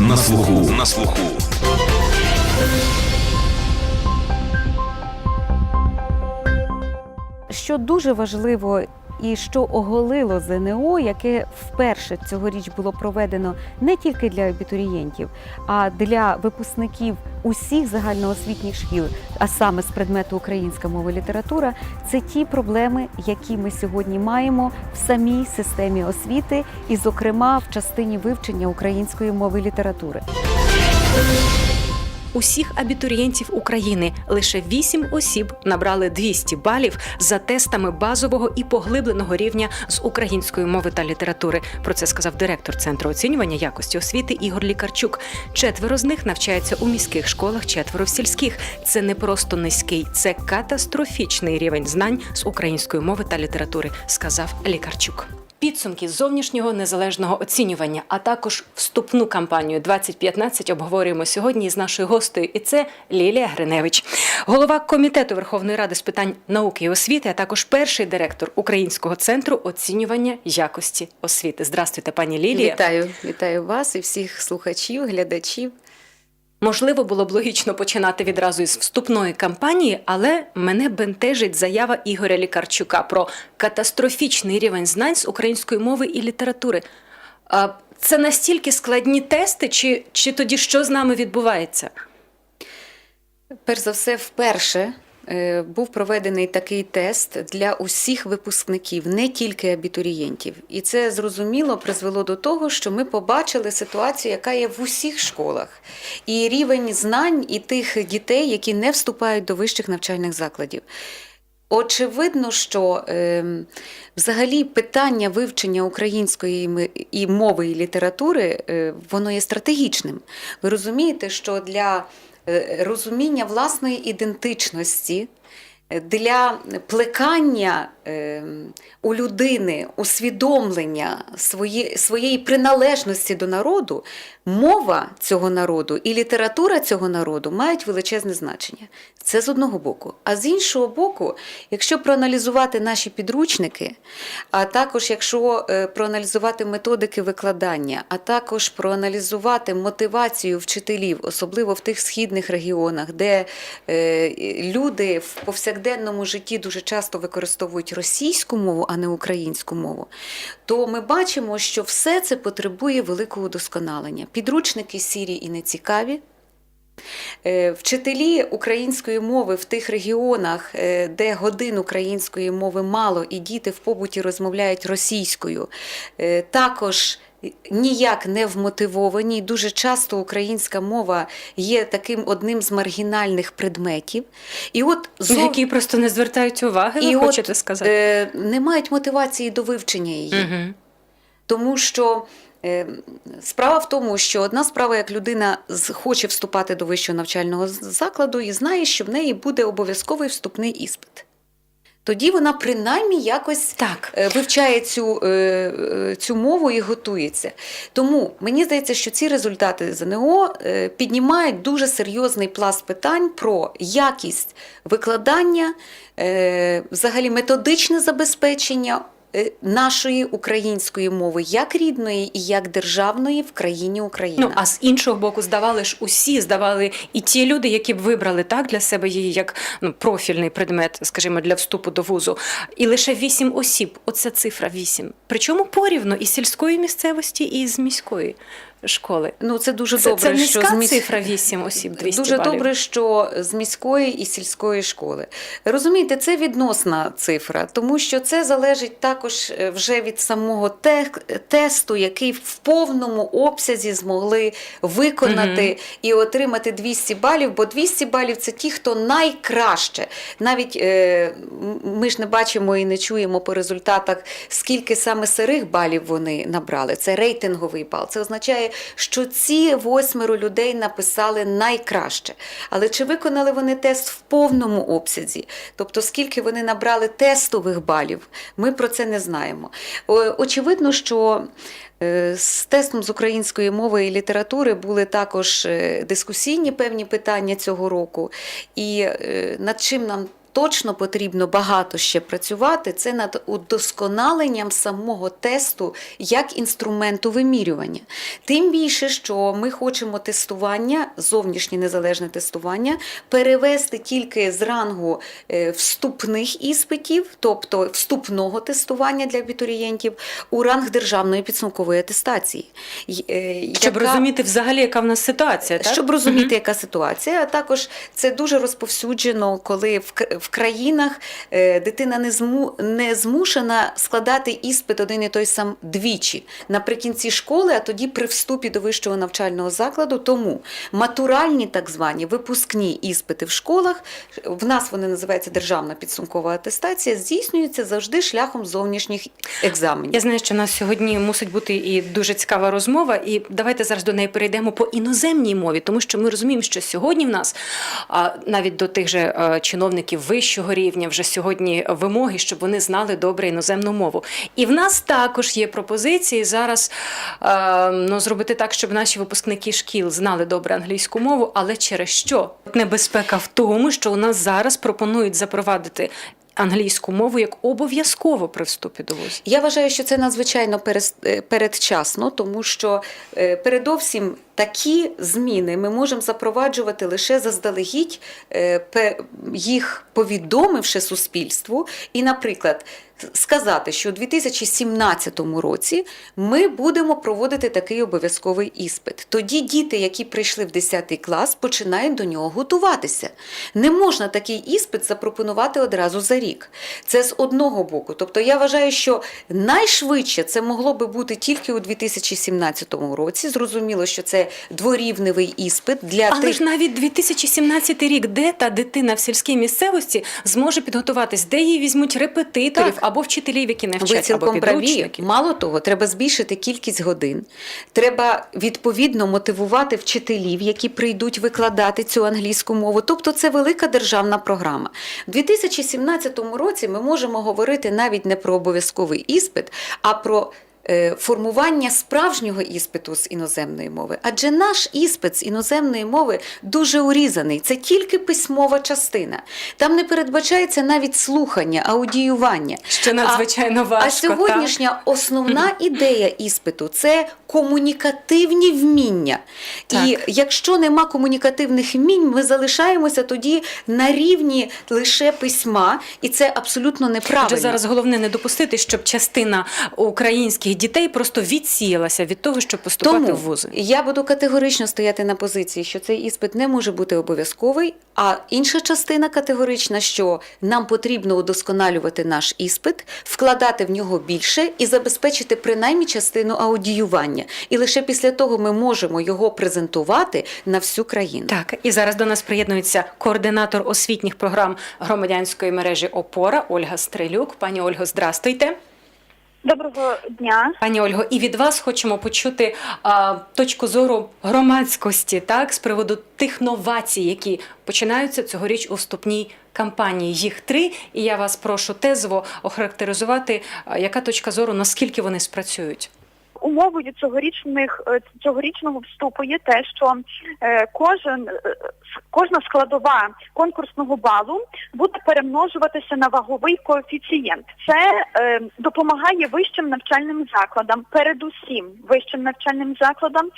на слуху. На слуху. Що дуже важливо і що оголило ЗНО, яке вперше цьогоріч було проведено не тільки для абітурієнтів, а для випускників усіх загальноосвітніх шкіл, а саме з предмету українська мова і література, це ті проблеми, які ми сьогодні маємо в самій системі освіти, і, зокрема, в частині вивчення української мови і літератури. Усіх абітурієнтів України лише 8 осіб набрали 200 балів за тестами базового і поглибленого рівня з української мови та літератури. Про це сказав директор центру оцінювання якості освіти Ігор Лікарчук. Четверо з них навчаються у міських школах, четверо в сільських. Це не просто низький, це катастрофічний рівень знань з української мови та літератури, сказав Лікарчук. Підсумки зовнішнього незалежного оцінювання, а також вступну кампанію 2015 обговорюємо сьогодні з нашою гостею. І це Лілія Гриневич, голова комітету Верховної Ради з питань науки і освіти, а також перший директор Українського центру оцінювання якості освіти. Здравствуйте, пані Лілія. Вітаю, вітаю вас і всіх слухачів, глядачів. Можливо, було б логічно починати відразу із вступної кампанії, але мене бентежить заява Ігоря Лікарчука про катастрофічний рівень знань з української мови і літератури. Це настільки складні тести, чи, чи тоді що з нами відбувається? Перш за все, вперше був проведений такий тест для усіх випускників, не тільки абітурієнтів. І це зрозуміло призвело до того, що ми побачили ситуацію, яка є в усіх школах, і рівень знань і тих дітей, які не вступають до вищих навчальних закладів. Очевидно, що е, взагалі питання вивчення української і мови і літератури е, воно є стратегічним. Ви розумієте, що для е, розуміння власної ідентичності, е, для плекання е, у людини усвідомлення свої, своєї приналежності до народу, мова цього народу і література цього народу мають величезне значення. Це з одного боку. А з іншого боку, якщо проаналізувати наші підручники, а також якщо е, проаналізувати методики викладання, а також проаналізувати мотивацію вчителів, особливо в тих східних регіонах, де е, люди в повсякденному житті дуже часто використовують російську мову, а не українську мову, то ми бачимо, що все це потребує великого удосконалення. Підручники сірі і нецікаві. Е, Вчителі української мови в тих регіонах, е, де годин української мови мало, і діти в побуті розмовляють російською, е, також ніяк не вмотивовані. Дуже часто українська мова є таким одним з маргінальних предметів. І от зов- Які просто не звертають уваги, ви і хочете от, сказати? Е, не мають мотивації до вивчення її. Угу. Тому що е, справа в тому, що одна справа, як людина хоче вступати до вищого навчального закладу і знає, що в неї буде обов'язковий вступний іспит. Тоді вона принаймні якось Так. е, вивчає цю, е, е, цю мову і готується. Тому мені здається, що ці результати ЗНО піднімають дуже серйозний пласт питань про якість викладання, взагалі методичне забезпечення. Е, Нашої української мови, як рідної і як державної в країні Україна. Ну а з іншого боку, здавали ж усі, здавали і ті люди, які б вибрали так для себе її як ну, профільний предмет, скажімо, для вступу до вузу. І лише вісім осіб. Оця цифра вісім. Причому порівно із сільської місцевості, і з міської школи. Ну, це дуже Це, добре, це що з міс- цифра 8 осіб, 200 Дуже балів. добре, що з міської і сільської школи. Розумієте, це відносна цифра, тому що це залежить також е, вже від самого те- тесту, який в повному обсязі змогли виконати і отримати 200 балів, бо 200 балів це ті, хто найкраще. Навіть е, ми ж не бачимо і не чуємо по результатах, скільки саме сирих балів вони набрали. Це рейтинговий бал. Це означає, що ці восьмеро людей написали найкраще. Але чи виконали вони тест в повному обсязі? Тобто, скільки вони набрали тестових балів, ми про це не знаємо. Очевидно, що е, з тестом з української мови і літератури були також е, дискусійні певні питання цього року. І е, над чим нам точно потрібно багато ще працювати. Це над удосконаленням самого тесту як інструменту вимірювання. Тим більше, що ми хочемо тестування, зовнішнє незалежне тестування, перевести тільки з рангу е, вступних іспитів, тобто вступного тестування для абітурієнтів, у ранг державної підсумкової атестації. Е, Щоб яка- розуміти взагалі, яка в нас ситуація, так? щоб розуміти, яка ситуація. А також це дуже розповсюджено, коли в, в країнах е, дитина не, зму, не змушена складати іспит один і той сам двічі наприкінці школи, а тоді при вступі до вищого навчального закладу. Тому матуральні так звані випускні іспити в школах, в нас вони називаються державна підсумкова атестація, здійснюються завжди шляхом зовнішніх екзаменів. Я знаю, що у нас сьогодні мусить бути і дуже цікава розмова, і давайте зараз до неї перейдемо по іноземній мові, тому що ми розуміємо, що сьогодні в нас навіть до тих же е, чиновників вищого рівня вже сьогодні вимоги, щоб вони знали добре іноземну мову. І в нас також є пропозиції зараз е, ну, зробити так, щоб наші випускники шкіл знали добре англійську мову, але через що небезпека в тому, що у нас зараз пропонують запровадити. Англійську мову як обов'язково при вступі до вузу. Я вважаю, що це надзвичайно е, передчасно, тому що е, передовсім такі зміни ми можемо запроваджувати лише заздалегідь, е, їх повідомивши суспільству. І, наприклад, сказати, що у 2017 році ми будемо проводити такий обов'язковий іспит. Тоді діти, які прийшли в 10 клас, починають до нього готуватися. Не можна такий іспит запропонувати одразу за рік. Це з одного боку. Тобто я вважаю, що найшвидше це могло би бути тільки у 2017 році. Зрозуміло, що це дворівневий іспит для Але тих. ж навіть 2017 рік, де та дитина в сільській місцевості зможе підготуватись, де її візьмуть репетиторів Так. або вчителів, які Ви навчать, або цілком праві. Мало того, треба збільшити кількість годин. Треба відповідно мотивувати вчителів, які прийдуть викладати цю англійську мову. Тобто це велика державна програма. У 2017 році ми можемо говорити навіть не про обов'язковий іспит, а про формування справжнього іспиту з іноземної мови. Адже наш іспит з іноземної мови дуже урізаний. Це тільки письмова частина. Там не передбачається навіть слухання, аудіювання. Що надзвичайно А важко. сьогоднішня основна ідея іспиту це комунікативні вміння. І якщо нема комунікативних вмінь, ми залишаємося тоді на рівні лише письма, і це абсолютно неправильно. Отже, зараз головне не допустити, щоб частина українських дітей просто відсіялася від того, щоб поступати Тому в вузи. я буду категорично стояти на позиції, що цей іспит не може бути обов'язковий. А інша частина категорична, що нам потрібно удосконалювати наш іспит, вкладати в нього більше і забезпечити принаймні частину аудіювання. І лише після того ми можемо його презентувати на всю країну. Так, і зараз до нас приєднується координатор освітніх програм громадянської мережі Опора Ольга Стрелюк. Пані Ольго, здрастуйте. Доброго дня. Пані Ольго, і від вас хочемо почути а, точку зору громадськості, так, з приводу тих новацій, які починаються цьогоріч у вступній кампанії. Їх три. І я вас прошу тезово охарактеризувати, а, яка точка зору, наскільки вони спрацюють. Умовою цьогорічних е, цьогорічного вступу є те, що е, кожен е, кожна складова конкурсного балу буде перемножуватися на ваговий коефіцієнт. Це допомагає вищим навчальним закладам, передусім вищим навчальним закладам,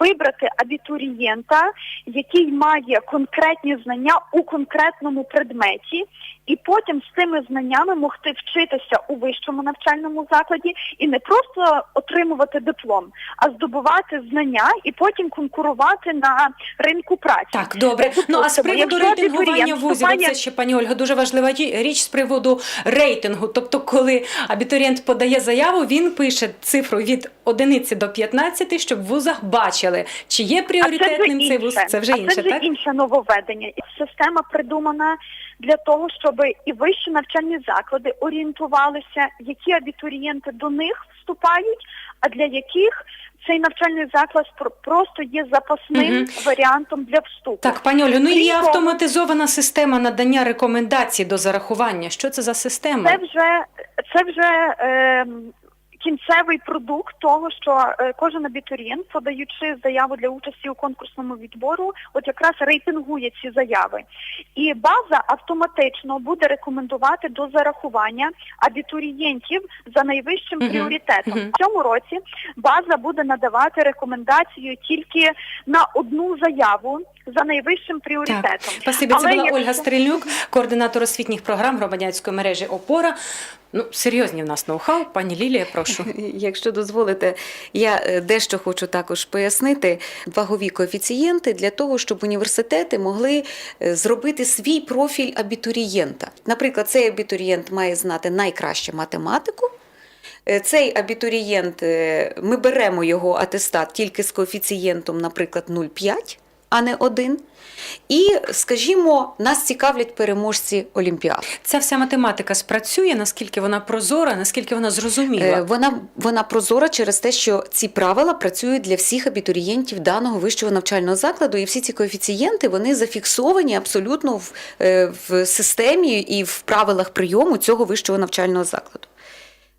вибрати абітурієнта, який має конкретні знання у конкретному предметі, і потім з цими знаннями могти вчитися у вищому навчальному закладі і не просто отримувати диплом, а здобувати знання і потім конкурувати на ринку праці. Так, добре. Тобто, Ну а з приводу рейтингування вузів, це ще пані Ольга, дуже важлива річ з приводу рейтингу. Тобто, коли абітурієнт подає заяву, він пише цифру від одиниці до 15, щоб в вузах бачили, чи є пріоритетним цей вуз. Це вже а інше, це вже так? інше нововведення. Система придумана для того, щоб і вищі навчальні заклади орієнтувалися, які абітурієнти до них вступають, а для яких цей навчальний заклад про- просто є запасним Мгм. варіантом для вступу. Так, пані Олю, ну і є автоматизована система надання рекомендацій до зарахування. Що це за система? Це вже це вже е, кінцевий продукт того, що е, кожен абітурієнт, подаючи заяву для участі у конкурсному відбору, от якраз рейтингує ці заяви. І база автоматично буде рекомендувати до зарахування абітурієнтів за найвищим пріоритетом. мгм. В цьому році база буде надавати рекомендацію тільки на одну заяву за найвищим пріоритетом. Спасибі, це Але була якщо- Ольга Стрільнюк, координатор освітніх програм громадянської мережі Опора. Ну, серйозні в нас ноу-хау. Пані Лілія, прошу. Якщо дозволите, я е, дещо хочу також пояснити вагові коефіцієнти для того, щоб університети могли е, зробити свій профіль абітурієнта. Наприклад, цей абітурієнт має знати найкраще математику. Е, Цей абітурієнт, ми беремо його атестат тільки з коефіцієнтом, наприклад, 0,5, а не 1. І, скажімо, нас цікавлять переможці Олімпіад. Ця вся математика спрацює, наскільки вона прозора, наскільки вона зрозуміла. Е, Вона, вона прозора через те, що ці правила працюють для всіх абітурієнтів даного вищого навчального закладу, і всі ці коефіцієнти вони зафіксовані абсолютно в, е, в системі і в правилах прийому цього вищого навчального закладу.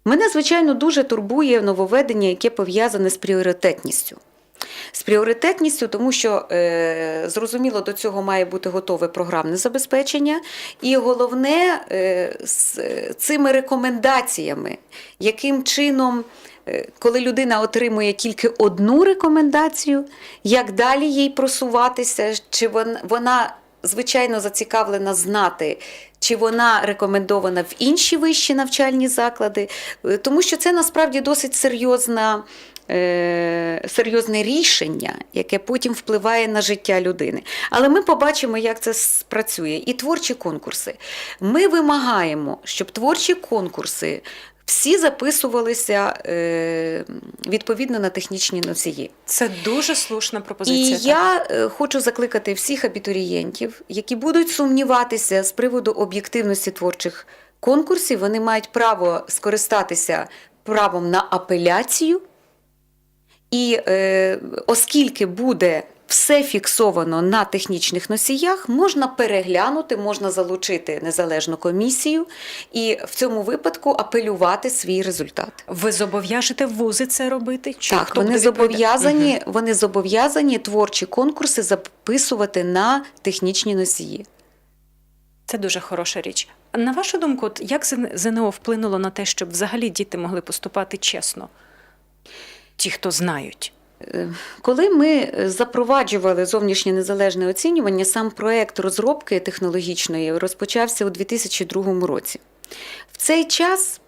Мене, звичайно, дуже турбує нововведення, яке пов'язане з пріоритетністю. З пріоритетністю, тому що е, зрозуміло, до цього має бути готове програмне забезпечення, і головне е, з е, цими рекомендаціями, яким чином, е, коли людина отримує тільки одну рекомендацію, як далі їй просуватися, чи вон- вона. Звичайно, зацікавлена знати, чи вона рекомендована в інші вищі навчальні заклади, Е, тому що це насправді досить серйозна е, серйозне рішення, яке потім впливає на життя людини. Але ми побачимо, як це спрацює. І творчі конкурси. Ми вимагаємо, щоб творчі конкурси всі записувалися е, відповідно на технічні носії. Це дуже слушна І пропозиція. так. я е, хочу закликати всіх абітурієнтів, які будуть сумніватися з приводу об'єктивності творчих конкурсів, вони мають право скористатися правом на апеляцію. І е, оскільки буде все фіксовано на технічних носіях, можна переглянути, можна залучити незалежну комісію і в цьому випадку апелювати свій результат. Ви зобов'яжете вузи це робити? Чи Так, вони зобов'язані, Мгм. вони зобов'язані творчі конкурси записувати на технічні носії. Це дуже хороша річ. На вашу думку, от як ЗН- ЗНО вплинуло на те, щоб взагалі діти могли поступати чесно? Ті, хто знають. Е, Коли ми запроваджували зовнішнє незалежне оцінювання, сам проект розробки технологічної розпочався у 2002 році. В цей час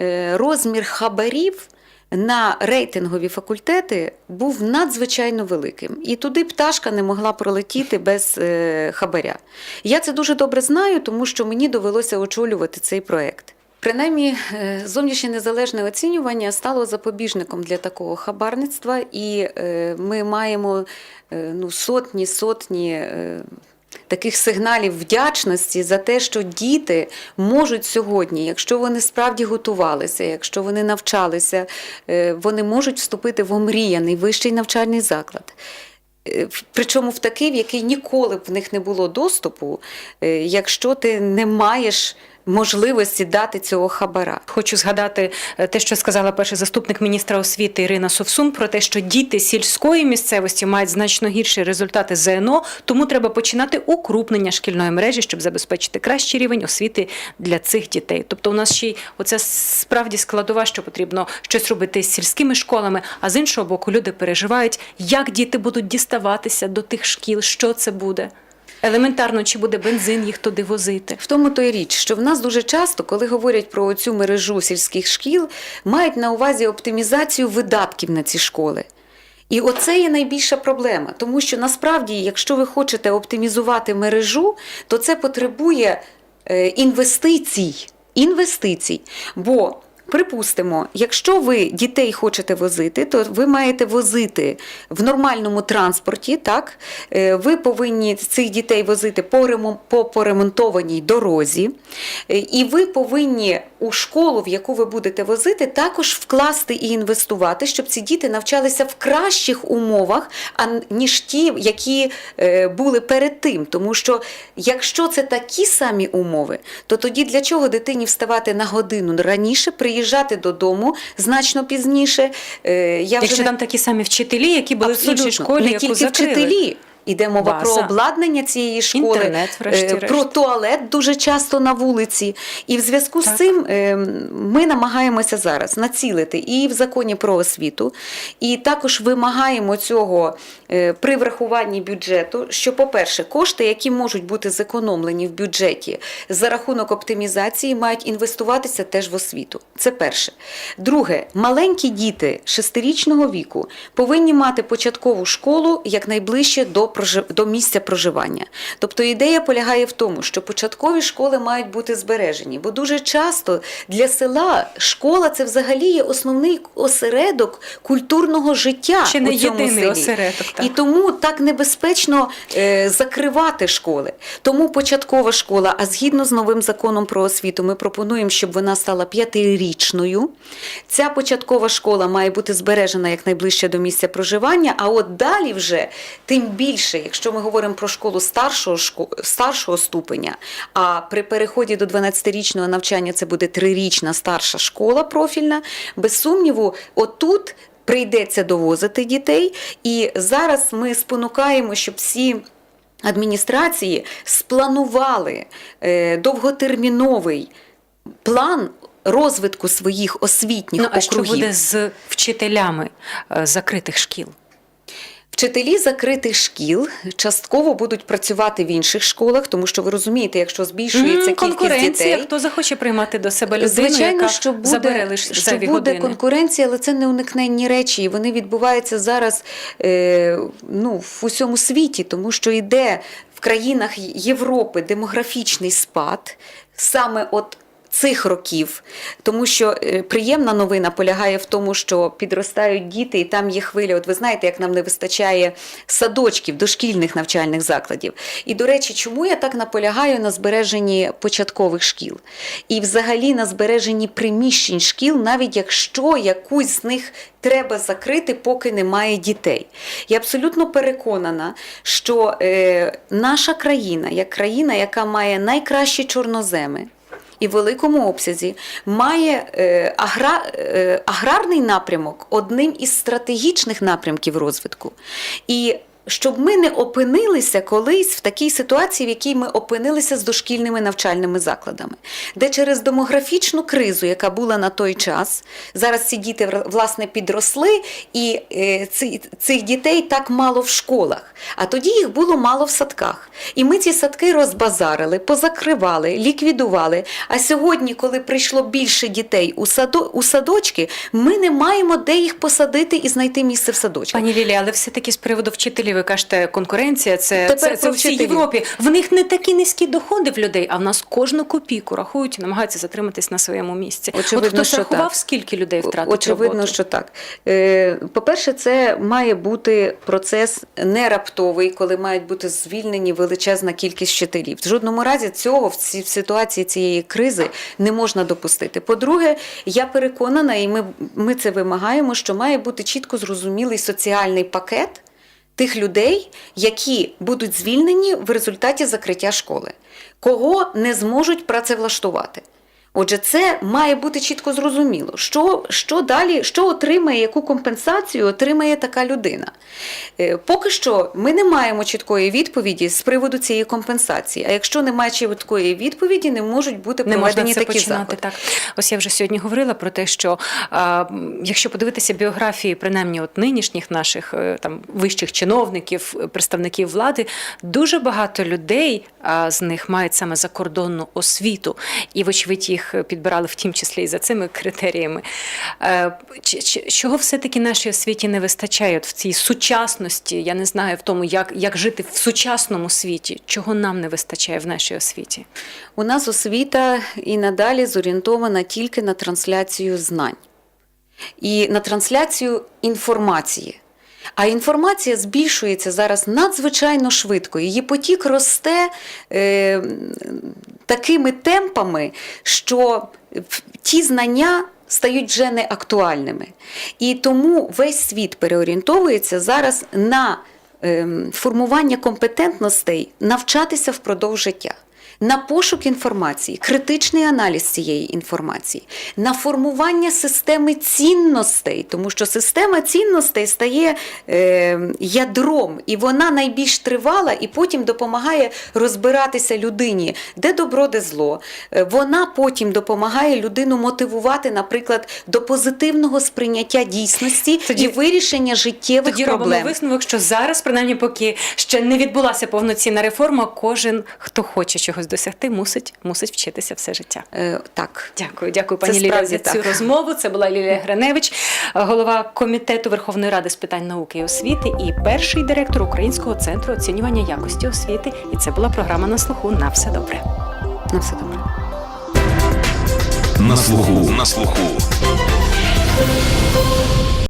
е, розмір хабарів на рейтингові факультети був надзвичайно великим, і туди пташка не могла пролетіти без е, хабаря. Я це дуже добре знаю, тому що мені довелося очолювати цей проект. Принаймні, е, зовнішнє незалежне оцінювання стало запобіжником для такого хабарництва, і е, ми маємо е, ну, сотні сотні. Таких сигналів вдячності за те, що діти можуть сьогодні, якщо вони справді готувалися, якщо вони навчалися, вони можуть вступити в омріяний вищий навчальний заклад. Причому в такий, в який ніколи б в них не було доступу, якщо ти не маєш можливості дати цього хабара. Хочу згадати е, те, що сказала перший заступник міністра освіти Ірина Совсун, про те, що діти сільської місцевості мають значно гірші результати ЗНО, тому треба починати укрупнення шкільної мережі, щоб забезпечити кращий рівень освіти для цих дітей. Тобто, у нас ще й оця справді складова, що потрібно щось робити з сільськими школами. А з іншого боку, люди переживають, як діти будуть діставатися до тих шкіл, що це буде. Елементарно, чи буде бензин їх туди возити. В тому то й річ, що в нас дуже часто, коли говорять про цю мережу сільських шкіл, мають на увазі оптимізацію видатків на ці школи. І оце є найбільша проблема, тому що насправді, якщо ви хочете оптимізувати мережу, то це потребує е, інвестицій. Інвестицій. Бо Припустимо, якщо ви дітей хочете возити, то ви маєте возити в нормальному транспорті. Так Е, ви повинні цих дітей возити по по поремонтованій дорозі, Е, і ви повинні у школу, в яку ви будете возити, також вкласти і інвестувати, щоб ці діти навчалися в кращих умовах, ніж ті, які е, були перед тим. Тому що якщо це такі самі умови, то тоді для чого дитині вставати на годину раніше, приїжджати додому значно пізніше? Е, я вже Якщо не- там такі самі вчителі, які були в іншій школі, не яку тільки закрили. вчителі. Іде мова Баса. про обладнання цієї школи, Інтернет, е, про туалет дуже часто на вулиці. І в зв'язку з цим е, ми намагаємося зараз націлити і в законі про освіту, і також вимагаємо цього при врахуванні бюджету. Що, по-перше, кошти, які можуть бути зекономлені в бюджеті за рахунок оптимізації, мають інвестуватися теж в освіту. Це перше. Друге, маленькі діти шестирічного віку повинні мати початкову школу якнайближче до, прожи- до місця проживання. Тобто ідея полягає в тому, що початкові школи мають бути збережені, бо дуже часто для села школа це взагалі є основний осередок культурного життя Чи не у цьому єдиний селі. осередок, так. І тому так небезпечно е, закривати школи. Тому початкова школа, а згідно з новим законом про освіту, ми пропонуємо, щоб вона стала п'ятирічною. Ця початкова школа має бути збережена якнайближче до місця проживання. А от далі вже тим більше, якщо ми говоримо про школу старшого шко- старшого ступеня, а при переході до 12-річного навчання це буде трирічна старша школа профільна, без сумніву, отут прийдеться довозити дітей. І зараз ми спонукаємо, щоб всі. Адміністрації спланували е, довготерміновий план розвитку своїх освітніх Ну, а що буде з вчителями е, закритих шкіл? Вчителі закритих шкіл частково будуть працювати в інших школах, тому що ви розумієте, якщо збільшується М, кількість дітей, Хто захоче приймати до себе людину, Звичайно, яка що буде, забере лише що буде години? конкуренція, але це не уникненні речі. І вони відбуваються зараз е, ну, в усьому світі, тому що йде в країнах Європи демографічний спад саме от. Цих років, тому що е, приємна новина полягає в тому, що підростають діти, і там є хвиля. От ви знаєте, як нам не вистачає садочків, дошкільних навчальних закладів. І до речі, чому я так наполягаю на збереженні початкових шкіл і взагалі на збереженні приміщень шкіл, навіть якщо якусь з них треба закрити, поки немає дітей. Я абсолютно переконана, що е, наша країна, як країна, яка має найкращі чорноземи. І в великому обсязі має е, агра, е, аграрний напрямок одним із стратегічних напрямків розвитку. І щоб ми не опинилися колись в такій ситуації, в якій ми опинилися з дошкільними навчальними закладами, де через демографічну кризу, яка була на той час, зараз ці діти власне підросли, і е, цих дітей так мало в школах. А тоді їх було мало в садках. І ми ці садки розбазарили, позакривали, ліквідували. А сьогодні, коли прийшло більше дітей у, садо, у садочки, ми не маємо де їх посадити і знайти місце в садочках. Пані Лілія, але все-таки з приводу вчителів, ви кажете, конкуренція це, Тепер це, це всій. Європі. В них не такі низькі доходи в людей, а в нас кожну копійку рахують і намагаються затриматись на своєму місці. Очевидно, От хтось що рахував, так. скільки людей втратить Очевидно, роботу? що так. Е, По-перше, це має бути процес не раптовий, коли мають бути звільнені величезна кількість вчителів. В жодному разі цього в цій в ситуації цієї кризи не можна допустити. По-друге, я переконана, і ми, ми це вимагаємо, що має бути чітко зрозумілий соціальний пакет. Тих людей, які будуть звільнені в результаті закриття школи, кого не зможуть працевлаштувати. Отже, це має бути чітко зрозуміло, що, що далі, що отримає, яку компенсацію отримає така людина. Е, Поки що ми не маємо чіткої відповіді з приводу цієї компенсації. А якщо немає чіткої відповіді, не можуть бути проведені це такі починати заходи. так. Ось я вже сьогодні говорила про те, що а, якщо подивитися біографії, принаймні от нинішніх наших е, там вищих чиновників, представників влади, дуже багато людей а, з них мають саме закордонну освіту, і вочевидь їх підбирали в тім числі і за цими критеріями. Е, Чого все-таки нашій освіті не вистачає от в цій сучасності? Я не знаю в тому, як, як жити в сучасному світі. Чого нам не вистачає в нашій освіті? У нас освіта і надалі зорієнтована тільки на трансляцію знань і на трансляцію інформації. А інформація збільшується зараз надзвичайно швидко. Її потік росте е, такими темпами, що ті знання стають вже не актуальними. І тому весь світ переорієнтовується зараз на ем, формування компетентностей навчатися впродовж життя. На пошук інформації, критичний аналіз цієї інформації, на формування системи цінностей, тому що система цінностей стає е, ядром, і вона найбільш тривала, і потім допомагає розбиратися людині, де добро, де зло. Е, Вона потім допомагає людину мотивувати, наприклад, до позитивного сприйняття дійсності Тоді- і вирішення життєвих Тоді проблем. робимо висновок, що зараз, принаймні, поки ще не відбулася повноцінна реформа, кожен, хто хоче чогось досягти, мусить, мусить вчитися все життя. Е, так. Дякую, дякую, пані Лілія, за цю так. розмову. Це була Лілія Гриневич, голова комітету Верховної Ради з питань науки і освіти і перший директор Українського центру оцінювання якості освіти. І це була програма на слуху. На все добре. На все добре. На слуху. На слуху.